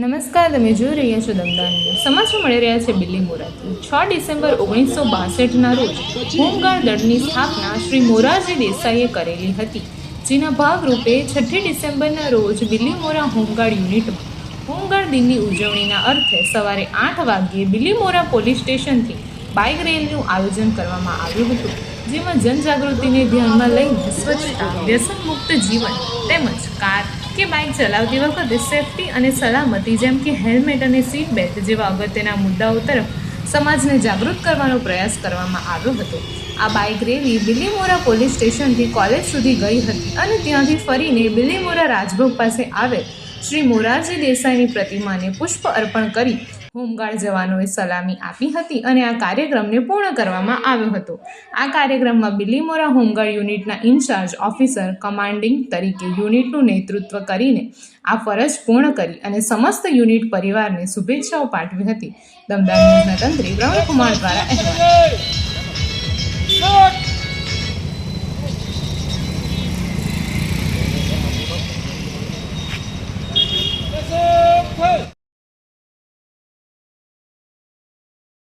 નમસ્કાર, તમે જોઈ રહ્યા છો દમદાર સમાચાર મળી રહ્યા છે બિલ્લી મોરાથી છ ડિસેમ્બર ઓગણીસો બાસઠના રોજ હોમગાર્ડ દળની સ્થાપના શ્રી મોરારજી દેસાઈએ કરેલી હતી, જેના ભાગરૂપે છઠ્ઠી ડિસેમ્બરના રોજ બિલ્લી મોરા હોમગાર્ડ યુનિટમાં હોમગાર્ડ દિનની ઉજવણીના અર્થે સવારે આઠ વાગ્યે બિલ્લી મોરા પોલીસ સ્ટેશનથી બાઇક રેલીનું આયોજન કરવામાં આવ્યું હતું, જેમાં જનજાગૃતિને ધ્યાનમાં લઈને સ્વચ્છતા વ્યસન મુક્ત જીવન તેમજ કાર કે બાઇક ચલાવતી વખતે સેફટી અને સલામતી, જેમ કે હેલ્મેટ અને સીટ બેલ્ટ જેવા અગત્યના મુદ્દાઓ તરફ સમાજને જાગૃત કરવાનો પ્રયાસ કરવામાં આવ્યો હતો. આ બાઇક રેલી બિલીમોરા પોલીસ સ્ટેશનથી કોલેજ સુધી ગઈ હતી અને ત્યાંથી ફરીને બિલીમોરા રાજભોગ પાસે આવેલ શ્રી મોરારજી દેસાઈની પ્રતિમાને પુષ્પ અર્પણ કરી હોમગાર્ડ જવાનોએ સલામી આપી હતી અને આ કાર્યક્રમને પૂર્ણ કરવામાં આવ્યો હતો. આ કાર્યક્રમમાં બિલીમોરા હોમગાર્ડ યુનિટના ઇન્ચાર્જ ઓફિસર, કમાન્ડિંગ તરીકે યુનિટનું નેતૃત્વ કરીને આ ફરજ પૂર્ણ કરી અને સમસ્ત યુનિટ પરિવારને શુભેચ્છાઓ પાઠવી હતી. દમદાર ન્યૂઝના તંત્રી પ્રવીણકુમાર દ્વારા